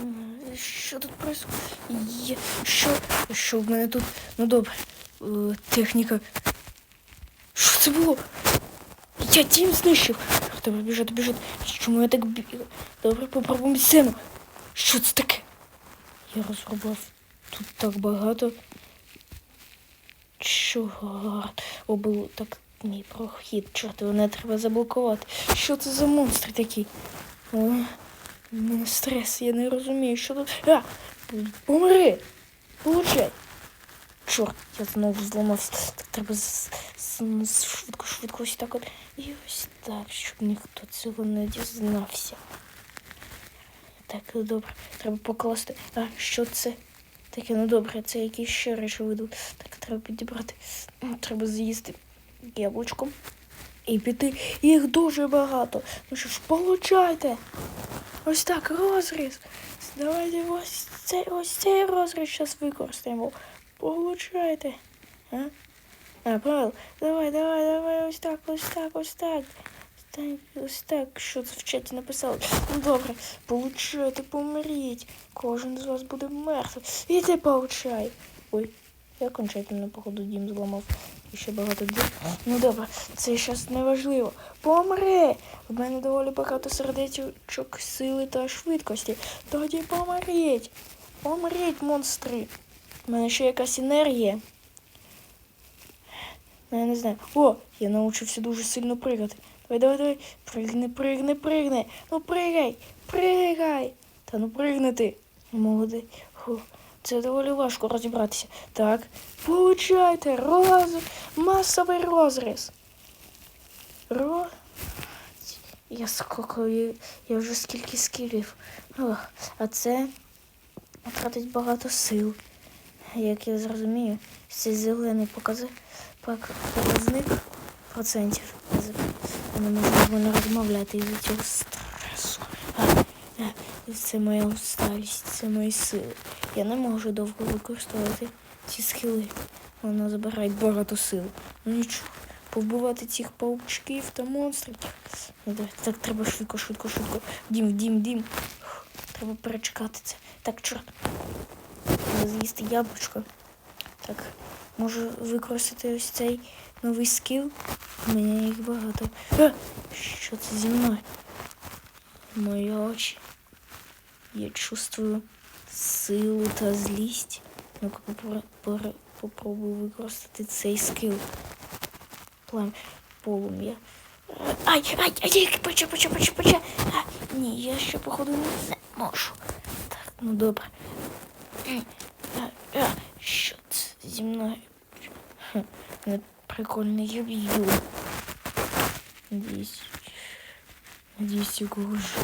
Е, Що тут происходит? Що? Що в мене тут? Ну добре. Е, Техніка. Що це було? Я тім знищив. Треба біжати, біжати. Чому я так бігаю? Добре, попробуємо сцену. Що це таке? Я розробив тут так багато. Чорт. О, було так мій прохід. Чорт, мене треба заблокувати. Що це за монстри такі? О, у стрес, я не розумію, що тут. А! Помри! Получай! Чорт, я знову зламався. Так треба з, з, з- швидко, швидко ось так от. І ось так, щоб ніхто цього не дізнався. Так, ну, добре, треба покласти. А, що це? Таке, ну добре, це якісь ще речі виду. Так, треба підібрати. Треба з'їсти яблучко. І піти. Їх дуже багато. Ну що ж, получайте. Ось так, розріз. Давайте ось цей, ось цей розріз зараз використаємо. Получайте. А? А, правильно. Давай, давай, давай, ось так, ось так, ось так. Ось так, що це в чаті написали. Ну добре, получайте, помріть. Кожен з вас буде мертвий. І ти получай. Ой, я окончательно, походу, дім зламав. Ще багато дім. Ну добре, це зараз не важливо. Помри! В мене доволі багато сердечок, сили та швидкості. Тоді помріть. Помріть, монстри. У мене ще якась енергія. Ну, я не знаю. О, я навчився дуже сильно пригати. Давай, давай, давай. Пригни, пригни, пригни. Ну пригай, пригай. Та ну пригни ти. Молодий. Фу. Це доволі важко розібратися. Так. Получайте роз... масовий розріз. Ро... Я скільки, я, вже скільки скілів. А це тратить багато сил. Як я зрозумію, цей зелений показник процентів. Не можу нормально розмовляти із цього стресу. Це моя усталість, це мої сили. Я не можу довго використовувати ці схили. Воно забирає багато сил. Ну нічого. Повбивати цих паучків та монстрів. Ну, Так треба швидко, швидко, швидко. Дім, дім, дім. Треба перечекати це. Так, чорт. Треба з'їсти яблучко. Так, можу використати ось цей новий скіл. У мене їх багато. А! Що це зі мною? Мої очі. Я чувствую силу та злість. Ну-ка попро- пор- попробую використати цей скіл. Плам... Полум'я. Ай, ай, ай, поча, поча, поча, поча. А, ні, я ще походу не можу. Так, ну добре. А, а, що це зі мною? Хм, Не прикольно, я б'ю. Надіюсь. Надіюсь, когось.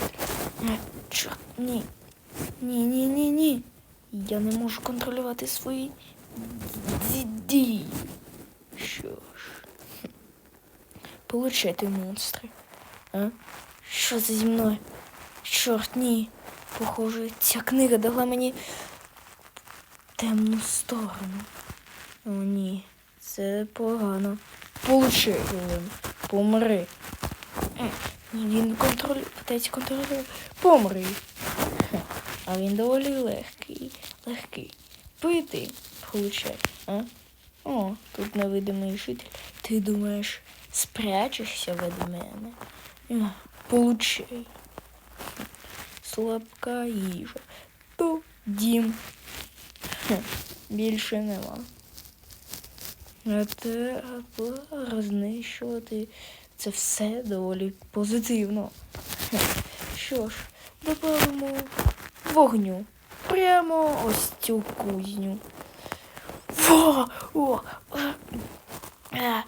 А, чорт, ні. Ні, ні, ні, ні. Я не можу контролювати свої ді- дії. Що ж. Хм. Получайте, монстри. А? Що це зі мною? Чорт, ні. Похоже, ця книга дала мені темну сторону. О, ні, це погано. Получи, Гелен. Помри. Він контролює, питається контролювати. Помри. А він доволі легкий. Легкий. Пити. Получай. О, тут невидимий житель. Ти думаєш, спрячешся від мене? Получай. Слабка їжа. То дім. Хе, Більше нема. А треба знищувати це все доволі позитивно. Що ж, додамо вогню. Прямо ось цю кузню. Во! О! а,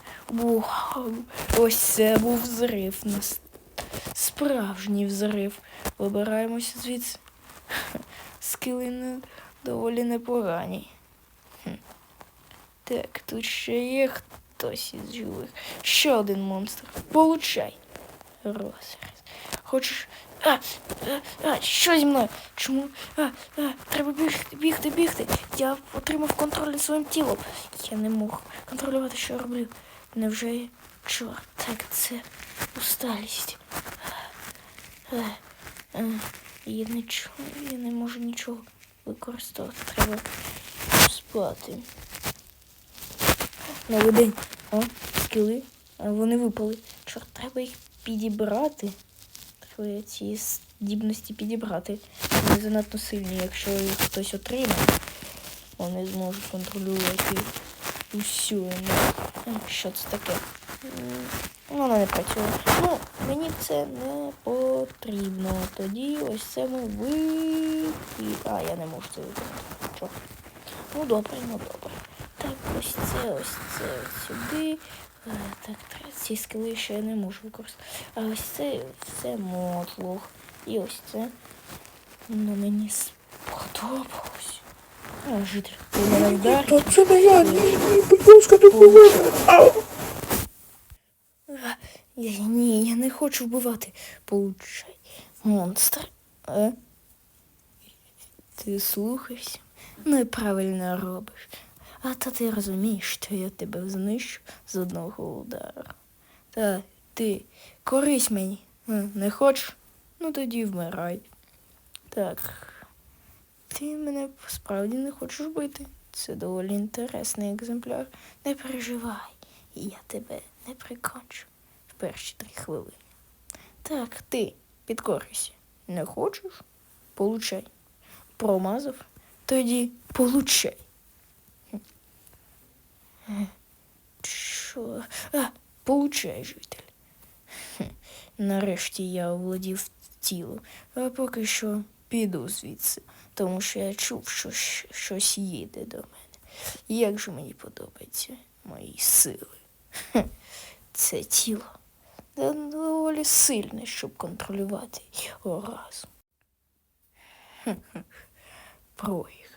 Ось це був взрив. Справжній взрив. Вибираємося звідси. Скили доволі непогані. Так, тут ще є хтось із живих. Ще один монстр. Получай. Розріз. Хочеш. А, а, а, що зі мною? Чому? А, а, треба бігти, бігти, бігти. Я отримав контроль над своїм тілом. Я не мог контролювати, що я роблю. Невже. Чорт, так, це усталість. Я нічого, я не можу нічого використовувати. Треба спати. Новий день. О, скіли. Вони випали. Чорт, треба їх підібрати. Треба ці здібності підібрати. Вони занадто сильні, якщо їх хтось отримає. Вони зможуть контролювати усю. Що це таке? М, Воно не працює. Ну, мені це не потрібно. Тоді ось це ми ви. А, я не можу це виконати. Чорт. Ну добре, ну добре. Так, ось це, ось це ось сюди. Е, Так, ці скили ще я не можу використати. А ось це все мотлох. І ось це. Ну мені сподобалось. А, житель, ти. Та це не я, ні, ні, будь ласка, допоможи. Ні, я не хочу вбивати. Получай. Монстр. А? Ти слухаєшся? Ну і правильно робиш. А та ти розумієш, що я тебе знищу з одного удару. Та ти корись мені. Не хочеш? Ну тоді вмирай. Так. Ти мене справді не хочеш бити. Це доволі інтересний екземпляр. Не переживай, я тебе не прикончу в перші три хвилини. Так, ти підкорися. Не хочеш? Получай. Промазав? Тоді получай. Що? А, получай, житель. Нарешті я овладів тілом, а поки що піду звідси, тому що я чув, що щось їде до мене. Як же мені подобаються мої сили. Це тіло доволі сильне, щоб контролювати його. Хм-хм. Проіграш.